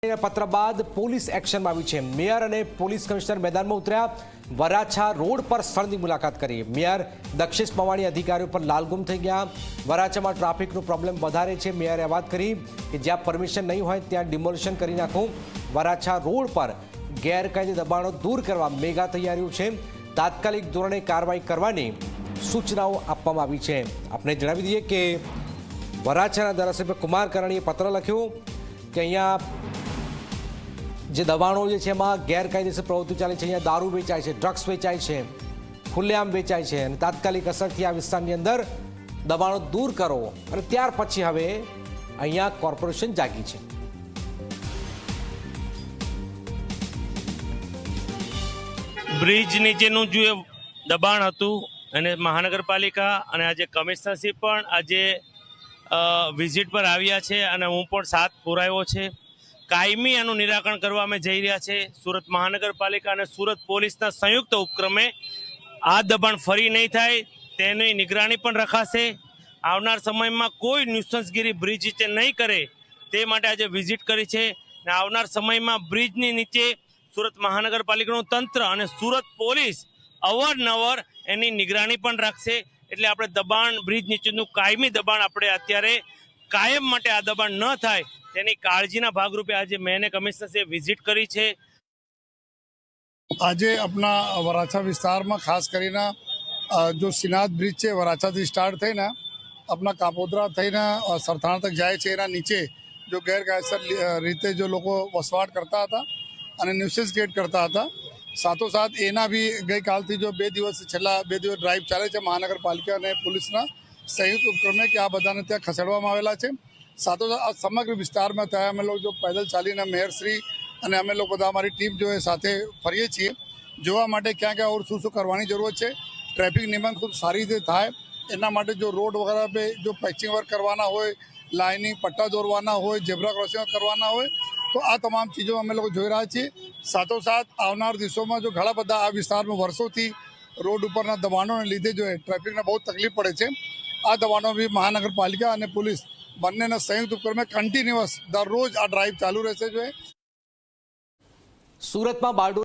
પત્ર બાદ પોલીસ એક્શનમાં આવી છે. મેયર અને પોલીસ કમિશનર મેદાનમાં ઉતર્યા. વરાછા રોડ પર સ્થળની મુલાકાત કરી. મેયર દક્ષિષ પવાણી અધિકારીઓ પર લાલગુમ થઈ ગયા. વરાછામાં ટ્રાફિકનો પ્રોબ્લેમ વધારે છે. મેયરે વાત કરી કે જ્યાં પરમિશન નહીં હોય ત્યાં ડિમોલિશન કરી નાખું. વરાછા રોડ પર ગેરકાયદે દબાણો દૂર કરવા મેગા તૈયારીઓ છે. તાત્કાલિક ધોરણે કાર્યવાહી કરવાની સૂચનાઓ આપવામાં આવી છે. આપણે જણાવી દઈએ કે વરાછાના ધારાસભ્ય કુમાર કરણીએ પત્ર લખ્યું કે અહીંયા જે દબાણો જે છે એમાં ગેરકાયદેસર પ્રવૃત્તિ ચાલે છે. અહીંયા દારૂ વેચાય છે ડ્રગ્સ વેચાય છે, ખુલ્લેઆમ વેચાય છે અને તાત્કાલિક અસરથી આ વિસ્તારની અંદર દબાણો દૂર કરો અને ત્યાર પછી હવે અહીંયા કોર્પોરેશન જાગી છે. બ્રિજ નીચેનું જે દબાણ હતું અને મહાનગરપાલિકા અને આજે કમિશનરશ્રી પણ આજે વિઝિટ પર આવ્યા છે અને હું પણ સાથ પુરાયો છે. કાયમી એનું નિરાકરણ કરવા અમે જઈ રહ્યા છે. સુરત મહાનગરપાલિકા અને સુરત પોલીસના સંયુક્ત ઉપક્રમે આ દબાણ ફરી નહીં થાય, તેની નિગરાણી પણ રખાશે. આવનાર સમયમાં કોઈ ન્યુસન્સગીરી બ્રિજ નીચે નહીં કરે તે માટે આજે વિઝિટ કરી છે. અને આવનાર સમયમાં બ્રિજની નીચે સુરત મહાનગરપાલિકાનું તંત્ર અને સુરત પોલીસ અવારનવાર એની નિગરાણી પણ રાખશે. એટલે આપણે દબાણ, બ્રિજ નીચેનું કાયમી દબાણ આપણે અત્યારે કાયમ માટે આ દબાણ ન થાય તેની કાળજીના ભાગરૂપે આજે મેં કમિશનરશ્રીએ વિઝિટ કરી છે. આજે આપણા વરાછા વિસ્તારમાં ખાસ કરીને જો સિનાદ બ્રિજ છે, વરાછાથી સ્ટાર્ટ થઈને આપણા કાપોદ્રા થઈને સરથાણા તક જાય છે, એના નીચે જો ગેરકાયદેસર રીતે જો લોકો વસવાટ કરતા હતા અને ન્યુસિસ ક્રિએટ કરતા હતા. સાથોસાથ એના બી ગઈકાલથી જો બે દિવસ છેલ્લા બે દિવસ ડ્રાઈવ ચાલે છે મહાનગરપાલિકા અને પોલીસના સંયુક્ત ઉપક્રમે કે આ બધાને ત્યાં ખસેડવામાં આવેલા છે. સાથોસાથ આ સમગ્ર વિસ્તારમાં ત્યાં અમે લોકો જો પેદલ ચાલીને મેયરશ્રી અને અમે લોકો બધા અમારી ટીમ જો સાથે ફરીએ છીએ. જોવા માટે ક્યાં ક્યાં ઓર શું શું કરવાની જરૂરત છે, ટ્રાફિક નિયમન ખૂબ સારી રીતે થાય, એના માટે જો રોડ વગેરે પે જો પેચિંગ વર્ક કરવાના હોય લાઇનિંગ પટ્ટા દોરવાના હોય, ઝેબ્રા ક્રોસિંગ કરવાના હોય, તો આ તમામ ચીજો અમે લોકો જોઈ રહ્યા છીએ. સાથોસાથ આવનાર દિવસોમાં જો ઘણા બધા આ વિસ્તારમાં વર્ષોથી રોડ ઉપરના દબાણોને લીધે જો ટ્રાફિકને બહુ તકલીફ પડે છે આ દવાનો બી મહાનગરપાલિકા અને પોલીસ બંનેના સંયુક્ત ઉપક્રમે કન્ટિન્યુઅસ દરરોજ આ ડ્રાઈવ ચાલુ રહેશે જોઈએ. સુરતમાં બારડોલી